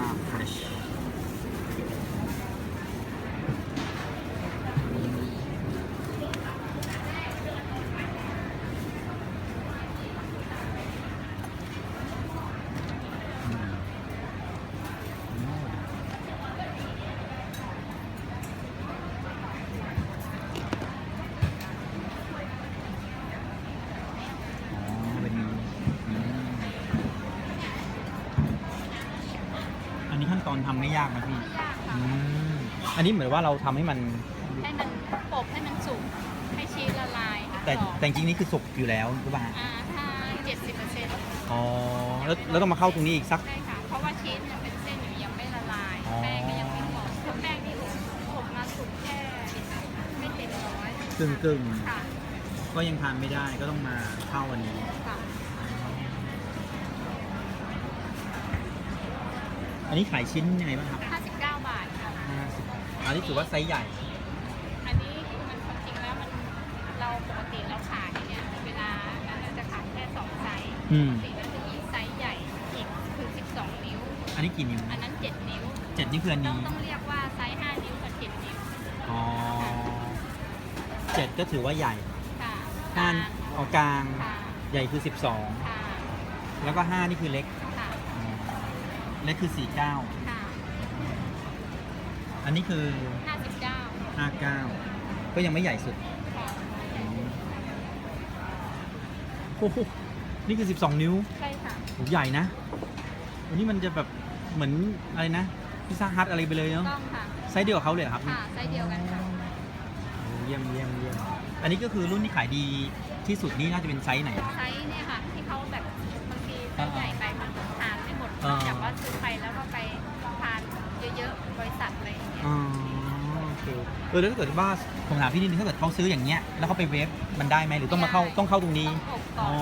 ซ่า อันนี้ขั้นตอนทำไม่ยากนะพี่ไม่ยากอืค่ะมอันนี้เหมือนว่าเราทำให้มัน ให้มันอบให้มันสุกให้ชีสละลายค่ะแต่กรอบแต่จริงๆนี่คือสุกอยู่แล้วหรือเปล่าฮะอ่าถ้าเจ็ดสิบเปอร์เซ็นต์อ๋อแล้วแล้วต้องมาเข้าตรงนี้อีกสัก ใช่ค่ะ เพราะว่าชีสยังเป็นเส้นอยู่ยังไม่ละลาย อ๋อ แป้งก็ยังไม่หมดถ้าแป้งที่อบอบมาสุกแค่ไม่เต็มร้อยกึ่งกึ่งค่ะๆก็ยังทานไม่ได้ก็ต้องมาเข้าอันนี้ ค่ะ อันนี้ขายชิ้นยังไงบ้างครับห้าสิบเก้าบาทค่ะ 50อันนี้ถือว่าไซส์ใหญ่ อันนี้คือมันความจริงแล้วมันเราปกติเราขายเนี่ยเวลานั้นเราจะขายแค่สองไซส์อืม ปกติแล้วจะมีไซส์ใหญ่อีกคือ 12 นิ้ว อันนี้กี่นิ้วอันนั้น 7 นิ้ว เจ็ดนี่คืออันต้องนี้ ต้องเรียกว่าไซส์ 5 นิ้วกับ 7 นิ้วอ๋อเจ็ดก็ถือว่าใหญ่ค่ะห้าเอากลาง ค่ะใหญ่คือค่ะ12แล้วก็ 5 นี่คือเล็กค่ะอ๋อ เล็กคือ 49 ค่ะอันนี้คือ59 59 ก็ยังไม่ใหญ่สุดค่ะโอ้โหนี่คือ 12 นิ้วใช่ค่ะ โหใหญ่นะวันนี้มันจะแบบเหมือนอะไรนะพิซซ่าฮัทอะไรไปเลยเนาะต้องค่ะ ไซส์เดียวกับเขาเลยเหรอครับค่ะไซส์เดียวกันค่ะ โอ้เยี่ยมเยี่ยมเยี่ยมอันนี้ก็คือรุ่นที่ขายดีที่สุดนี่น่าจะเป็นไซส์ไหนไซส์เนี่ยค่ะ อะไรอย่างเงี้ยอ๋อโอเคเออแล้วถ้าเกิดว่าผมถามพี่นิดนึงถ้าเกิดเขาซื้ออย่างเงี้ยแล้วเขาไปเวฟมันได้ไหมหรือต้องมาเข้าต้องเข้าตรงนี้ ต้องอบก่อนอ๋อ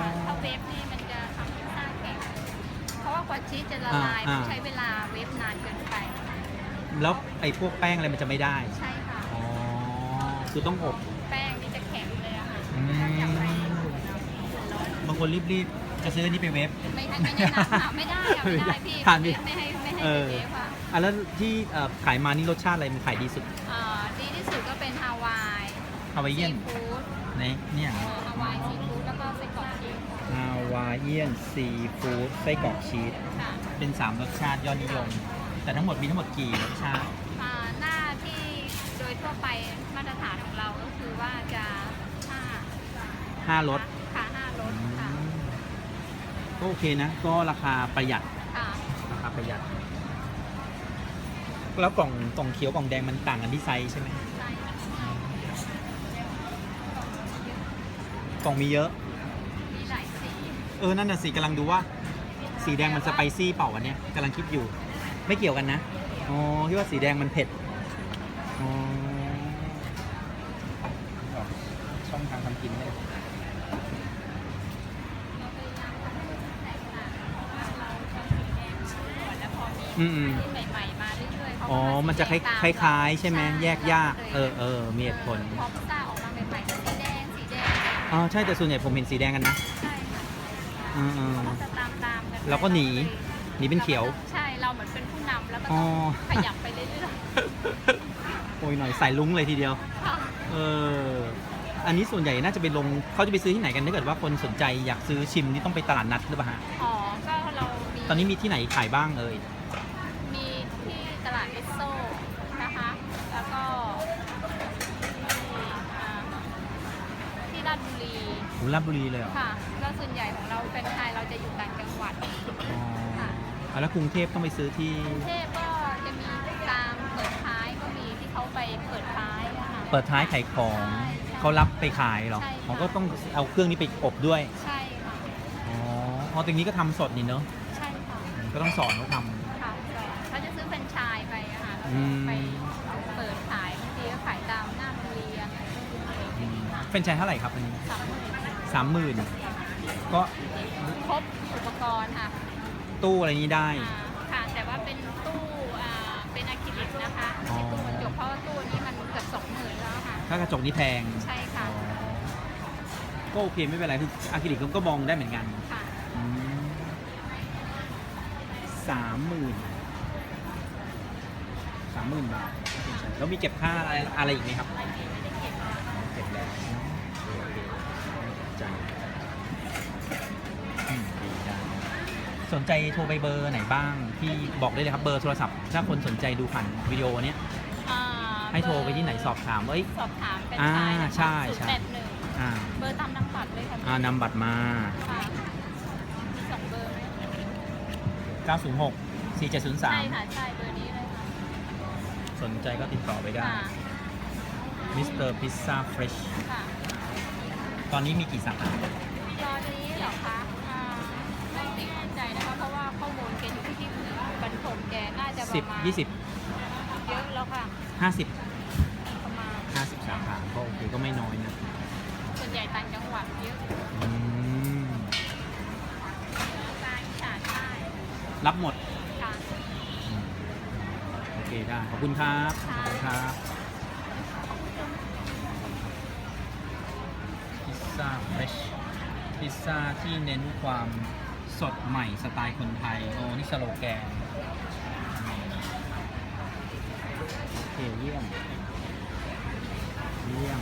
ค่ะถ้าเวฟนี่มันจะทำให้สร้างแข็งเพราะว่ากว่าชีสจะละลายอ่า มันใช้เวลาเวฟนานเกินไป แล้วไอ้พวกแป้งอะไรมันจะไม่ได้ใช่ค่ะ อ๋อคือต้องอบ แป้งนี่จะแข็งเลยอะค่ะอืม ถ้าอยากไปบางคนรีบๆจะซื้ออันนี้ไปเวฟ ไม่ให้ไม่แนะนำค่ะไม่ได้ค่ะไม่ได้พี่ทานดิ ไม่ให้ไม่ให้ เออเวฟค่ะอะแล้วที่เอ่อขายมานี่รสชาติอะไรมันขายดีสุดอ่าดีที่สุดก็เป็นฮาวายฮาวายเอียนซีฟู้ดในเนี่ยเออฮาวายซีฟู้ดแล้วก็ไส้กรอกชีสฮาวายเอียนซีฟู้ดไส้กรอกชีสค่ะเป็น 3 รสชาติยอดนิยม แต่ทั้งหมดมีทั้งหมดกี่รสชาติ อ่าหน้าที่โดยทั่วไปมาตรฐานของเราก็คือว่าจะห้า5 รสค่ะห้ารสค่ะก็โอเคนะ ก็ราคาประหยัดค่ะ ราคาประหยัด แล้วกล่องกล่องเขียวกล่องแดงมันต่างกันที่ไซส์ใช่ไหมใช่ค่ะกล่องมีเยอะ มีหลายสีเออ นั่นน่ะสิกำลังดูว่า สีแดงมันสไปซี่เปล่าวันเนี้ยกำลังคิดอยู่ ไม่เกี่ยวกันนะ อ๋อคิดว่าสีแดงมันเผ็ด อ๋อช่องทางทำกินได้เราพยายามทำให้มันแตกต่างเพราะว่าเราทำสีแดงก่อนแล้วพอมีอืมอืม ที่ใหม่ๆมาเรื่ อยๆเขาก็อ๋อ มันจะคสีแดงตล้ายๆ ใช่ไหมใช่แยกยาก เออใช่เออมีเหตุผล พอพิซซ่าออกมาใหม่ๆก็สีแดงสีแดงอ๋อ ใช่ แต่ส่วนใหญ่ผมเห็นสีแดงกันนะ ใช่ค่ะอืมอืมเขาก็จะตามตามๆกันไปเราก็หนีหนีเป็นเขียว ใช่ เราเหมือนเป็นผู้นำแล้วก็อ๋ต้อองขยับไปเรื่อยโอ้ยหน่อยใส่ลุ้งเลยทีเดียว ๆค่ะเออ อันนี้ส่วนใหญ่น่าจะไปลงเขาจะไปซื้อที่ไหนกันถ้าเกิดว่าคนสนใจอยากซื้อชิมนี่ต้องไปตลาดนัดหรือเปล่าฮะ อ๋อก็เรามีตอนนี้มีที่ไหนขายบ้างเอ่ย มีที่ตลาดเอสโซนะคะ แล้วก็ที่อ่าที่รา ชบุรีโหราชบุรีเลยเหรอค่ะก็ส่วนใหญ่ของเราเป็นไทยเราจะอยู่ต่างจังหวัดอ๋อค่ะอะแล้วกรุงเทพต้องไปซื้อที่กรุงเทพก็จะมีตามเปิดท้ายก็มีที่เขาไปเปิดท้ายอะค่ะ เปิดท้ายขายของใช่ใช่เขารับไปขายเหรอใช่ค่ะ เขาก็ต้องเอาเครื่องนี้ไปอบด้วยใช่ค่ะอ๋ออ๋อตรงนี้ก็ทำสดนี่เนอะใช่ค่ะก็ต้องสอนเขาทำ ค่ะเขาจะซื้อเป็นไชายไปอะค่ะแล้วอืก็มไปเเงี้ยมค่ะเป็นไชายเท่าไหร่ครับอันนี้สามหมื่นสามหมื่นก็ครบอุปกรณ์ค่ะตู้อะไรนี้ได้ อ่าค่ะ แต่ว่าเป็นตู้อ่าเป็นอะคริลิกนะคะไม่ใช่ตู้กระจกเพราะว่าตู้นี้มันเกือบสองหมื่นแล้วค่ะ ถ้ากระจกนี่แพงใช่ค่ะ ก็โอเคไม่เป็นไรคืออะคริลิกก็มองได้เหมือนกันค่ะอืมสามหมื่นสามหมื่นบาทแล้วมีเก็บค่าอะไรอะไรอีกไหมครับ ไม่มีไม่ได้เก็บค่ะเก็บแล้วโอเคใจอืมดีได้สนใจโทรไปเบอร์ไหนบ้าง ที่บอกได้เลยครับเบอร์โทรศัพท์ ถ้าคนสนใจดูผ่านวิดีโอเนี้ยอ่าให้โทรไปที่ไหนสอบถามว่าเอ้ย สอบถามเป็นอ่าสายนะคะใช่ใช่ศูนย์แปดหนึ่งอ่าเบอร์ตามนำบัตรเลยค่ะอ่านำบัตรมา ค่ะมีสองเบอร์ไหม906 ใช่4703 ค่ะใช่เบอร์นี้เลยค่ะสนใจก็ติดต่อไปได้ ค่ะ มิสเตอร์พิซซ่าเฟรชค่ะตอนนี้มีกี่สาขาตอนนี้เหรอคะอ่าไม่แน่ใจนะคะ เพราะว่าข้อมูลแกอยู่ที่บรรทมแกน่าจะประมาณ10 20เยอะแล้วค่ะ50ประมาณ50สาขาก็โอเคก็ไม่น้อยนะส่วนใหญ่ต่างจังหวัดเยอะอืมกลางอีสานใต้รับหมดค่ะ อืมโอเคได้ ขอบคุณครับขค่ะอบคุณครับ ซ่าเฟรชพิซซ่าที่เน้นความสดใหม่สไตล์คนไทย โอ้นี่สโลแกนโอเคเยี่ยม เยี่ยม